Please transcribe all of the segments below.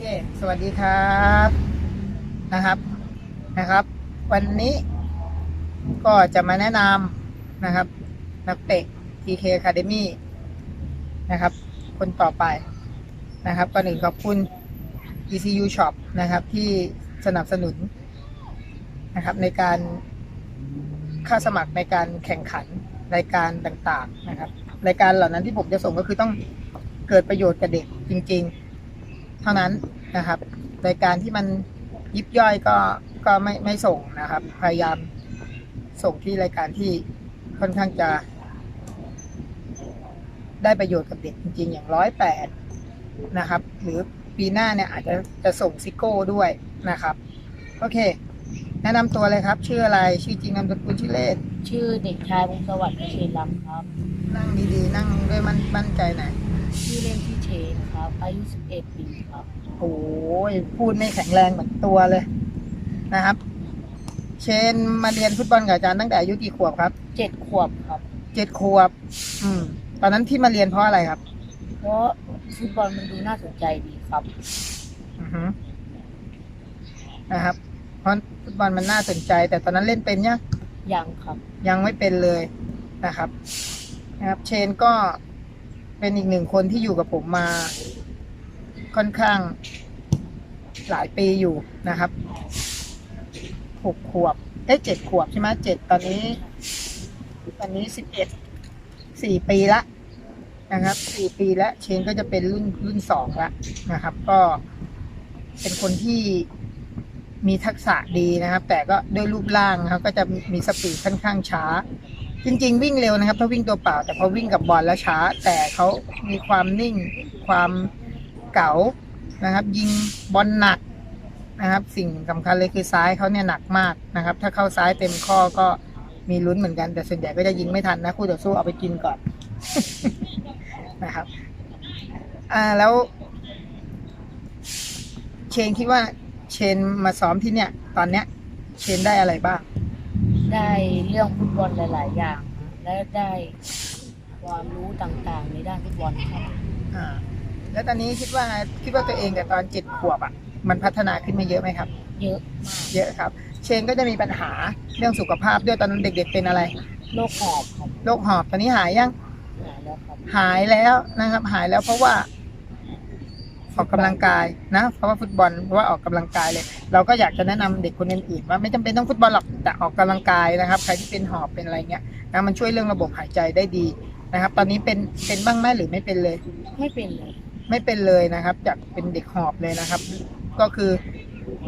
เค สวัสดีครับนะครับนะครับ วันนี้ก็จะมาแนะนำนะครับ นักเตะ TK Academy นะครับ คนต่อไปนะครับก่อนอื่นขอบคุณ ECU Shop นะครับที่สนับสนุนนะครับในการค่าสมัครในการแข่งขันรายการต่างๆนะครับ รายการเหล่านั้นที่ผมจะส่งก็คือต้องเกิดประโยชน์กับเด็กจริง ๆ เท่านั้นนะครับรายการที่มันยิบย่อยก็ก็ไม่ไม่ส่งนะครับ พยายามส่งที่รายการที่ค่อนข้างจะ ได้ประโยชน์กับเด็กจริง ๆ อย่างร้อยแปดนะครับ หรือปีหน้าเนี่ยอาจจะจะส่งซิโก้ด้วยนะครับ โอเค แนะนำตัวเลยครับ ชื่ออะไรชื่อจริงนามสกุลชื่อเล่นชื่อเด็กชายวงศ์สวัสดิ์เชนลำครับ นั่งดีๆ นั่งด้วยมันมั่นใจหน่อยชื่อเล่นชื่อเช นครับ อายุ 11 ปีครับ โอ้ยพูดไม่แข็งแรงเหมือนตัวเลยนะครับ เชนมาเรียนฟุตบอลกับอาจารย์ตั้งแต่อายุกี่ขวบครับ 7 ขวบครับ เจ็ดขวบ อืม ตอนนั้นที่มาเรียนเพราะอะไรครับเพราะฟุตบอลมันดูน่าสนใจดีครับ อือฮึนะครับ เพราะฟุตบอลมันน่าสนใจ แต่ตอนนั้นเล่นเป็นยังยังครับ ยังไม่เป็นเลยนะครับ นะครับ เชนก็ เป็นอีกหนึ่งคนที่อยู่กับผมมา ค่อนข้างหลายปีอยู่นะครับหกขวบเอ้เจ็ดขวบใช่ไหมเจ็ดตอนนี้ ตอนนี้สิบเอ็ดสี่ปีละนะครับสี่ปีแล้วเชนก็จะเป็นรุ่นรุ่นสองละนะครับ ก็เป็นคนที่มีทักษะดีนะครับ แต่ก็ด้วยรูปร่างครับก็จะมีสปีดค่อนข้างช้า จริง ๆ วิ่งเร็วนะครับ ถ้าวิ่งตัวเปล่า แต่พอวิ่งกับบอลแล้วช้า แต่เขามีความนิ่ง ความเก๋านะครับ ยิงบอลหนักนะครับ สิ่งสำคัญเลยคือซ้ายเขาเนี่ยหนักมากนะครับ ถ้าเข้าซ้ายเต็มข้อก็มีลุ้นเหมือนกัน แต่ส่วนใหญ่ก็จะยิงไม่ทันนะคู่ต่อสู้เอาไปกินก่อนนะครับ อ่าแล้ว เชนคิดว่าเชนมาซ้อมที่เนี่ย ตอนเนี้ย เชนได้อะไรบ้าง ได้เรื่องฟุตบอลหลาย ๆ อย่าง และได้ความรู้ต่างๆ ในด้านฟุตบอลครับอ่าแล้วตอนนี้คิดว่าคิดว่าตัวเองกับตอนเจ็ดขวบอะมันพัฒนาขึ้นมาเยอะไหมครับ เยอะมากเยอะครับ เชนก็จะมีปัญหาเรื่องสุขภาพด้วยตอนนั้นเด็ก ๆ เป็นอะไรโรคหอบครับโรคหอบตอนนี้หายยังหายแล้วครับหายแล้วนะครับ หายแล้วเพราะว่า ออกกำลังกายนะเพราะว่าฟุตบอลเพราะว่าออกกำลังกายเลย เราก็อยากจะแนะนำเด็กคนอื่นๆว่าไม่จำเป็นต้องฟุตบอลหรอกแต่ออกกำลังกายนะครับ ใครที่เป็นหอบเป็นอะไรเงี้ยนะมันช่วยเรื่องระบบหายใจได้ดีนะครับ ตอนนี้เป็นเป็นบ้างไหมหรือไม่เป็นเลย ไม่เป็นเลย ไม่เป็นเลยนะครับ จากเป็นเด็กหอบเลยนะครับ ก็คือ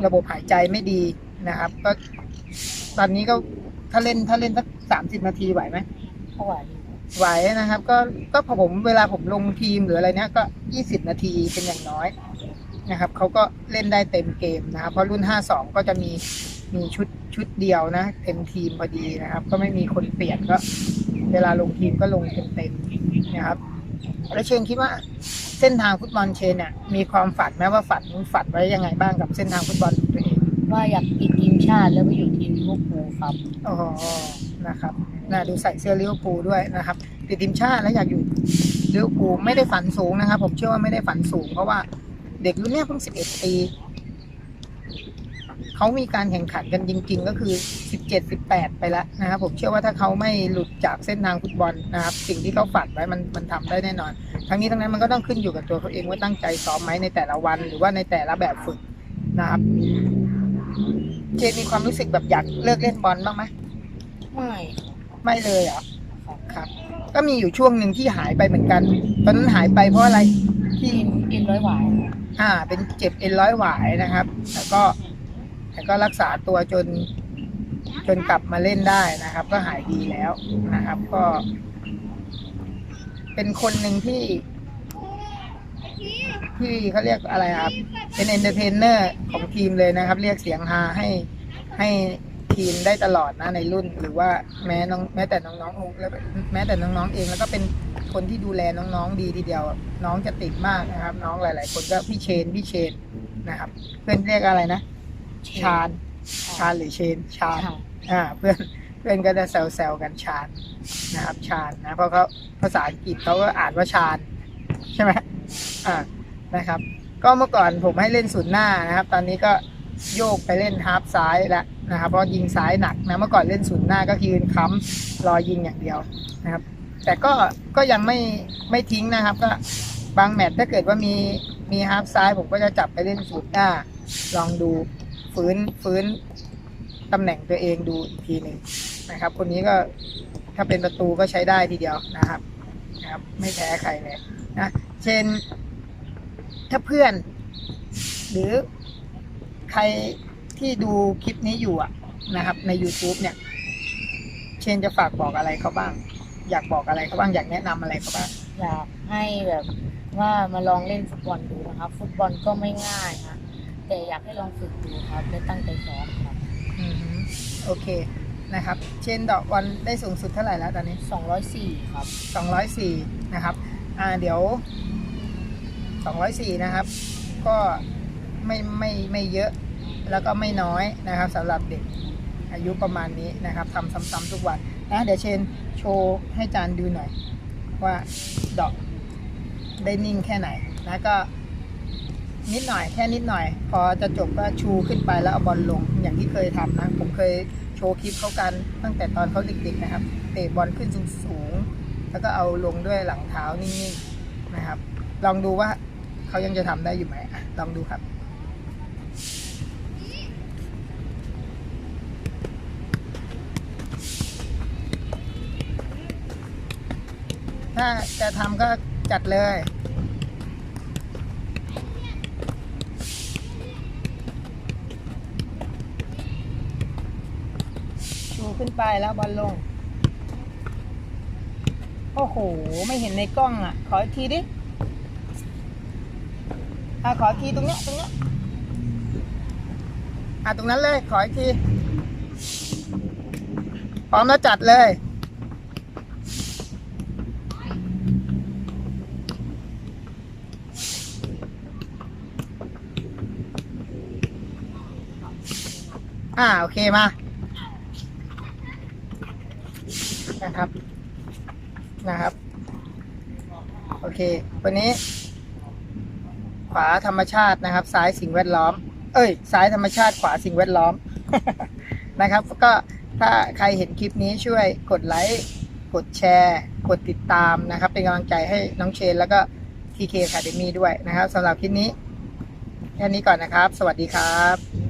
ระบบหายใจไม่ดีนะครับ ก็ตอนนี้ก็ถ้าเล่นถ้าเล่นสักสามสิบนาทีไหวไหมเท่าไหร่ ไหวนะครับ ก็ก็พอผมเวลาผมลงทีมหรืออะไรเนี้ยก็ยี่สิบนาทีเป็นอย่างน้อยนะครับเขาก็เล่นได้เต็มเกมนะครับ เพราะรุ่นห้าสองก็จะมีมีชุดชุดเดียวนะ เต็มทีมพอดีนะครับ ก็ไม่มีคนเปลี่ยนก็ เวลาลงทีมก็ลงเต็มเต็มๆนะครับแล้วเชนคิดว่าเส้นทางฟุตบอลเชนเนี่ยมีความฝันไหมว่าฝันฝันไว้ยังไงบ้างกับเส้นทางฟุตบอลของตัวเองว่าอยากติดทีมชาติแล้วไปอยู่ทีมลิเวอร์พูลครับอ๋อนะครับ น่าดูใส่เสื้อลิเวอร์พูลด้วยนะครับ ติดทีมชาติแล้วอยากอยู่ลิเวอร์พูลไม่ได้ฝันสูงนะครับ ผมเชื่อว่าไม่ได้ฝันสูง เพราะว่าเด็กรุ่นนี้เพิ่งสิบเอ็ดปีเขามีการแข่งขันกันจริง ๆ ก็คือสิบเจ็ดสิบแปดไปแล้วนะครับ ผมเชื่อว่าถ้าเขาไม่หลุดจากเส้นทางฟุตบอลนะครับ สิ่งที่เขาฝันไว้มันมันทำได้แน่นอน ทั้งนี้ทั้งนั้นมันก็ต้องขึ้นอยู่กับตัวเขาเองว่าตั้งใจซ้อมไหมในแต่ละวัน หรือว่าในแต่ละแบบฝึกนะครับเจนมีความรู้สึกแบบอยากเลิกเล่นบอลบ้างไหมไม่ ไม่เลยเหรอครับครับ ก็มีอยู่ช่วงหนึ่งที่หายไปเหมือนกัน ตอนนั้นหายไปเพราะอะไรที่ทีมเอ็นร้อยหวาย อ่า เป็นเจ็บเอ็นร้อยหวายนะครับ แล้วก็แต่ก็รักษาตัวจน จนกลับมาเล่นได้นะครับ ก็หายดีแล้วนะครับ ก็ เป็นคนหนึ่งที่ ที่เขาเรียกอะไรครับ เป็นเอนเตอร์เทนเนอร์ของทีมเลยนะครับ เรียกเสียงฮาให้ให้ ทีมได้ตลอดนะในรุ่น หรือว่าแม้น้องแม้แต่น้องๆแล้วแม้แต่น้องๆเองแล้วก็เป็นคนที่ดูแลน้องๆดีทีเดียว น้องจะติดมากนะครับ น้องหลาย ๆ คนก็พี่เชนพี่เชนนะครับ เพื่อนเรียกอะไรนะ ชาญชาญหรือเชนชาญค่ะอ่าเพื่อนเพื่อนก็จะแซวๆกันชาญนะครับ ชาญนะเพราะเขาภาษาอังกฤษเขาก็อ่านว่าชาญใช่ไหมอ่านะครับ ก็เมื่อก่อนผมให้เล่นศูนย์หน้านะครับ ตอนนี้ก็โยกไปเล่นฮาร์ฟซ้ายแล้ว นะครับเพราะยิงซ้ายหนักนะเมื่อก่อนเล่นศูนย์หน้าก็ยืนค้ำรอยิงอย่างเดียวนะครับ แต่ก็ก็ยังไม่ไม่ทิ้งนะครับ ก็บางแมตช์ถ้าเกิดว่ามีมีฮาร์ฟซ้ายผมก็จะจับไปเล่นศูนย์หน้า ลองดูฟื้นฟื้นตำแหน่งตัวเองดูอีกทีหนึ่งนะครับ คนนี้ก็ถ้าเป็นประตูก็ใช้ได้ทีเดียวนะครับนะครับ ไม่แพ้ใครเลยนะเช่นถ้าเพื่อน หรือใคร ที่ดูคลิปนี้อยู่อะนะครับ ใน YouTube เนี่ย เชนจะฝากบอกอะไรเขาบ้าง อยากบอกอะไรเขาบ้างอยากแนะนำอะไรเขาบ้าง อยากให้แบบว่ามาลองเล่นฟุตบอลดูนะครับ ฟุตบอลก็ไม่ง่ายฮะแต่อยากให้ลองฝึกดูครับและตั้งใจซ้อมครับ อือฮึโอเคนะครับ เชนดอกบอลได้สูงสุดเท่าไหร่แล้วตอนนี้ 204 ครับ 204 นะครับ อ่า เดี๋ยว 204 นะครับ ก็ไม่ไม่ไม่เยอะ แล้วก็ไม่น้อยนะครับสำหรับเด็กอายุประมาณนี้นะครับทำซ้ำๆทุกวันนะเดี๋ยวเชนโชว์ให้จานดูหน่อย ว่าดอกได้นิ่งแค่ไหนนะก็นิดหน่อยแค่นิดหน่อย พอจะจบก็ชูขึ้นไปแล้วเอาบอลลงอย่างที่เคยทำนะ ผมเคยโชว์คลิปเขากันตั้งแต่ตอนเขาเด็กๆนะครับ เตะบอลขึ้นสูงๆแล้วก็เอาลงด้วยหลังเท้านิ่งๆนะครับ ลองดูว่าเขายังจะทำได้อยู่ไหมลองดูครับ ถ้าจะทำก็จัดเลย ชูขึ้นไปแล้วบอลลง โอ้โห ไม่เห็นในกล้องอะ ขออีกทีดิอะขออีกทีตรงเนี้ยตรงเนี้ยอะตรงนั้นเลย ขออีกที พร้อมแล้วจัดเลย อ่าโอเคมานะครับนะครับ โอเค วันนี้ ขวาธรรมชาตินะครับ ซ้ายสิ่งแวดล้อม เอ้ย ซ้ายธรรมชาติขวาสิ่งแวดล้อม นะครับ ก็ถ้าใครเห็นคลิปนี้ช่วยกดไลค์กดแชร์ กดติดตามนะครับ เป็นกำลังใจให้น้องเชน แล้วก็ TK Academy ด้วยนะครับสำหรับคลิปนี้ แค่นี้ก่อนนะครับ สวัสดีครับ